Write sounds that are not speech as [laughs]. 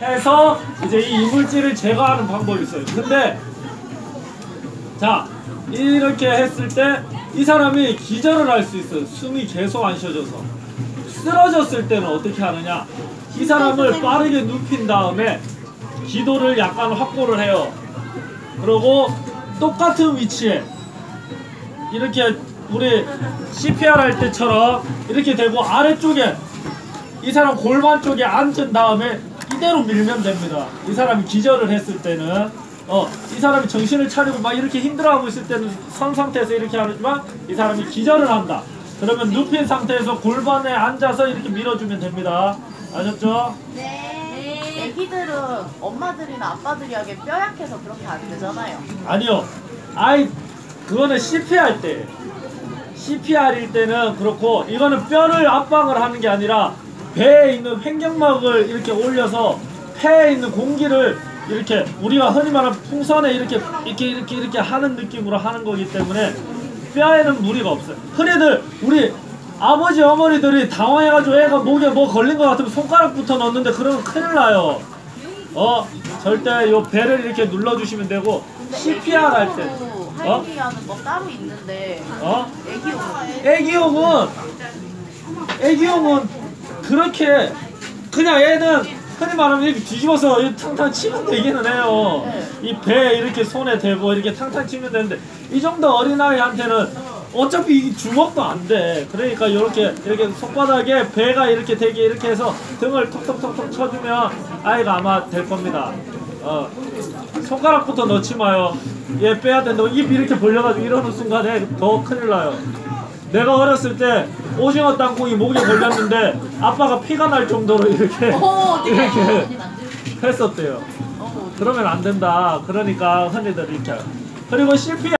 해서 이제 이 이물질을 제거하는 방법이 있어요. 근데 자 이렇게 했을 때 이 사람이 기절을 할 수 있어요. 숨이 계속 안 쉬어져서 쓰러졌을 때는 어떻게 하느냐? 이 사람을 빠르게 눕힌 다음에 기도를 약간 확보를 해요. 그리고 똑같은 위치에 이렇게 우리 CPR 할 때처럼 이렇게 되고 아래쪽에 이 사람 골반 쪽에 앉은 다음에 이대로 밀면 됩니다. 이 사람이 기절을 했을 때는 어, 이 사람이 정신을 차리고 막 이렇게 힘들어하고 있을 때는 선 상태에서 이렇게 하지만 이 사람이 기절을 한다. 그러면 눕힌 상태에서 골반에 앉아서 이렇게 밀어주면 됩니다. 아셨죠? 네. 애기들은 엄마들이나 아빠들이 하기에 뼈 약해서 그렇게 안 되잖아요. 아니요. 아이 그거는 CPR 할 때. CPR일 때는 그렇고 이거는 뼈를 압박을 하는 게 아니라 배에 있는 횡격막을 이렇게 올려서 폐에 있는 공기를 이렇게 우리가 흔히 말하는 풍선에 이렇게 이렇게 이렇게 이렇게 하는 느낌으로 하는 거기 때문에 뼈에는 무리가 없어요. 흔히들 우리 아버지 어머니들이 당황해가지고 애가 목에 뭐 걸린 것 같으면 손가락부터 넣는데 그러면 큰일 나요. 어 절대 요 배를 이렇게 눌러주시면 되고 CPR 할 때. 어? 하는 거 따로 있는데 어? 애기용 애기용은 애기용은 그렇게 그냥 애는 흔히 말하면 이렇게 뒤집어서 이렇게 탕탕 치면 되기는 해요. 이 배 이렇게 손에 대고 이렇게 탕탕 치면 되는데 이 정도 어린아이한테는 어차피 이 주먹도 안 돼. 그러니까 이렇게 이렇게 손바닥에 배가 이렇게 되게 이렇게 해서 등을 톡톡톡톡 쳐주면 아이가 아마 될 겁니다. 어. 손가락부터 넣지 마요. 얘 빼야 된다고 입 이렇게 벌려가지고 이러는 순간에 더 큰일 나요. 내가 어렸을 때 오징어 땅콩이 목에 걸렸는데 아빠가 피가 날 정도로 이렇게 [laughs] 이렇게 했었대요. 그러면 안 된다. 그러니까 흔히들 이렇게. 그리고 CPR